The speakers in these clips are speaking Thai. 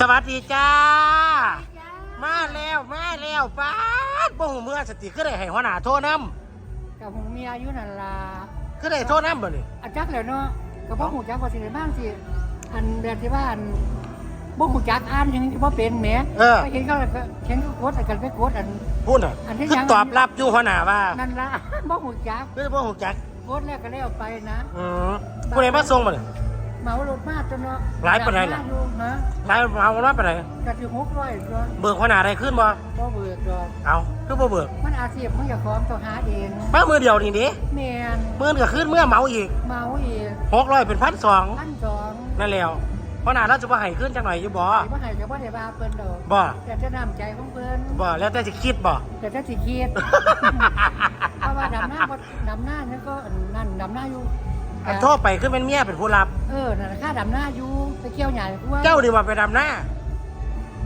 สวัสดีจ้า มาแล้วมาแล้วป้าดบ่หูเมื่อสติคือได้ให้หัวหน้าโทรนกับหงเมียอายุนั่นล่ะำคือได้โทรนำบ่นี่อาจักแล้วเนาะกับพ่อหูจักว่าสิได้บ้างสิอันแบบที่ว่าอันบ่หูจักอ่านยังบ่เป็นแหมเออไปเห็นเขาแล้วก็เห็นเขากดอันกันไปกดอัน พูดน่ะอันที่คือยังตอบรับอยู่หัวหน้าว่านั่นล่ะ บ่หูจักคือบ่หูจักกดแล้วก็แล้วไปนะ อือผู้ใดมาส่งบ่นี่ เหมารถมาจนเนาะหลายปานใดล่ะดังมกอยู่ฮะหลายเอามาปานใดก็สิ600ตัวเบิกหัวหน้าได้ขึ้นบ่บ่เบิกดอกเอาคือบ่เบิกมันอาชีพของเจ้าของต้องหาเองมามือเดียวนี่ดิแม่นมื้อนึงก็ขึ้นเมื่อเหมาอีกเมาอีก600เป็น1,200พันสองนั่นแล้วหัวหน้าเราจะบ่ให้ขึ้นจังหน่อยอยู่บ่ไอ้บ่ให้ก็บ่ได้ว่าเพิ่นดอกบ่แต่จะนำใจของเพิ่นบ่แล้วแต่สิคิดบ่ แต่ถ้าสิคิดเพราะว่าดำหน้าบ่ดำหน้านั่นก็อันนั่นดำหน้าอยู่ อันโทษไปคือเป็นเมียเป็นผู้รับ เออนั่นน่ะค่าดำหน้าอยู่ไปเกี่ยวหญ้ากูว่าเจ้าดีว่าไปดำหน้า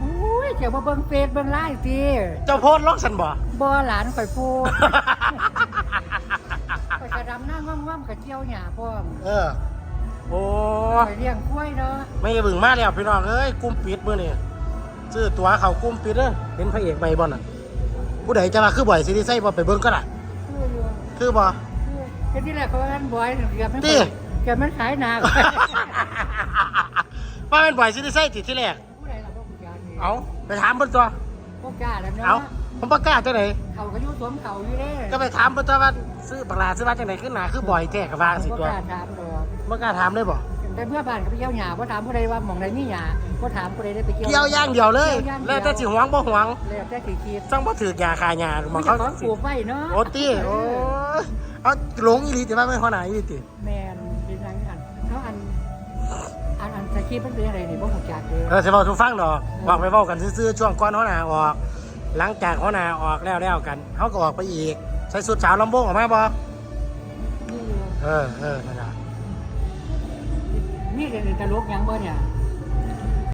อุ้ยเจ้าบ่เบิ่งเฟซเบิ่งไลน์สิเจ้าโพสต์ลงสันบ่ บ่หลานข่อยพูดข่อยก็ดำหน้าง่อมๆกับเกี่ยวหญ้าพร้อมเออ โอ้ข่อยเลี้ยงกล้วยเนาะไม่ได้บึงมาแล้วพี่น้องเอ้ยกุ้มปิดมื้อนี่ซื้อตั๋วเขากุ้มปิดเด้อเห็นพระเอกใบบอลน่ะผู้ใดจะมาคือบ่อยสิได้ใส่บ่ไปเบิ่งก็ล่ะ คืออยู่คือบ่ คือคือที่แรกเขาว่างั้นบอยเกือบมันติ เกือบมันขายหนาว่าเป็นบ่อยสิได้ใส่ติดที่แรก ผู้ใดล่ะบ่ผู้ยานี่เอาไปถามเพิ่นตัว พวกกล้าแล้วเอาเนาะผมบ่กล้าจังได๋เขาก็อยู่สวมเขาอยู่เด้ก็ไปถามเพิ่นตัวว่าซื้อบักลาซื้อว่าจังไดขึ้นหน้าคือบ่อยแท้ก็ว่าสิบ่ตัวกล้าถามดอกบ่กล้าถามเลยบ่แต่เมื่อบ้านก็ไปเกี่ยวหญ้าบ่ถามผู้ใดว่าหม่องใดมีหญ้าบ่ถามผู้ใดได้ไปเกี่ยว เกี่ยวอย่างเดียวเลยแล้วแต่สิหวงบ่หวงแล้วแต่สิคิดต้องบ่ถือยาคายาหมองเขาเขาของสิปลูกไว้เนาะโอ้ตีโอ้ย เอาหลงอีหลีแต่ว่าไม่หัวหน้าอีหลีติแม่นเป็นจังอันเขาอันอันอันสคริปต์มันเป็นอะไรนี่บ่ฮู้จักเด้เออสิเว้าทุกฟังดอกบอกไปเว้ากันซื่อๆช่วงก่อนหัวหน้าออก หลังจากหัวหน้าออกแล้วแล้วกันเขาก็ออกไปอีก ใส่สุดสาวลำโพงออกมาบ่นี่อยู่เออเออนั่นล่ะ นี่เรื่องตลกหยังบ่เนี่ย